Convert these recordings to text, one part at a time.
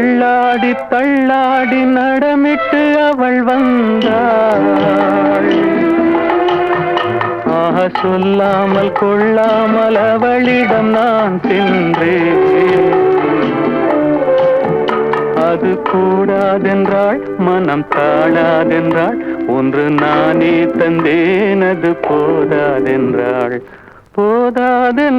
தள்ளாடி தள்ளாடி நடமிட்டு அவள் வந்தாள். ஆக சொல்லாமல் கொள்ளாமல் அவளிடம் நான் சென்றேன். அது கூடாதென்றாள் மனம் தாழாதென்றாள் ஒன்று நானே தந்தேன் அது போதாதென்றாள். போதாதென்றாள்.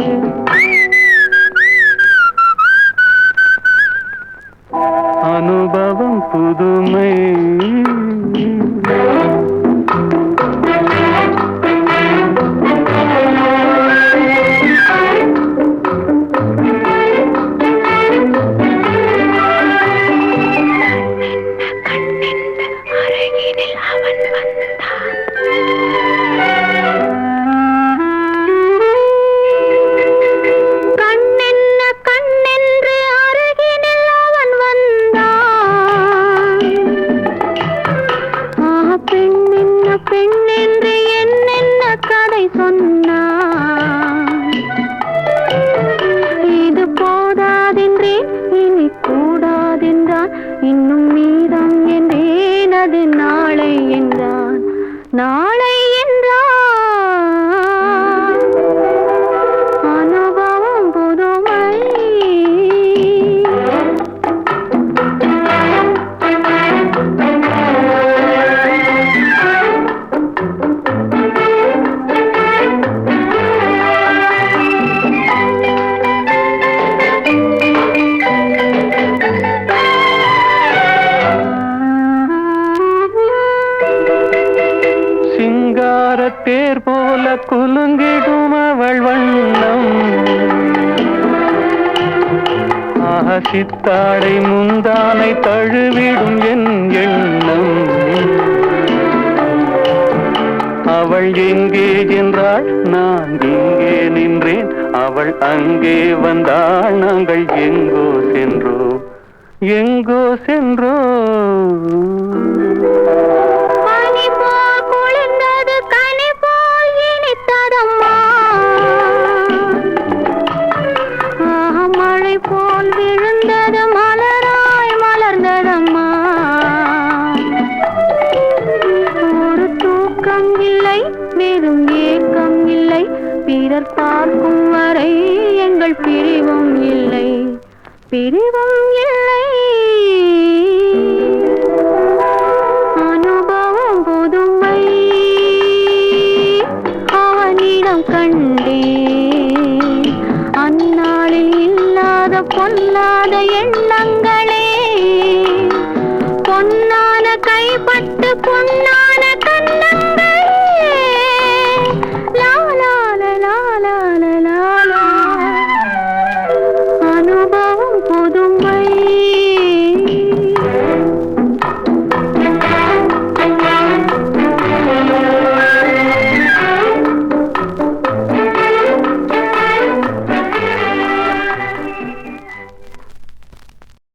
சிங்கார தேர் போல குலுங்கிடும் அவள் வண்ணம். ஆக சித்தாடை முந்தானை தழுவிடும் என் எண்ணம். அவள் எங்கே என்றாள்? நான் இங்கே நின்றேன். அவள் அங்கே வந்தாள். நாங்கள் எங்கோ சென்றோ எங்கோ சென்றோ பிறர் பார்க்கும் வரை எங்கள் பிரிவும் இல்லை. பிரிவும் இல்லை.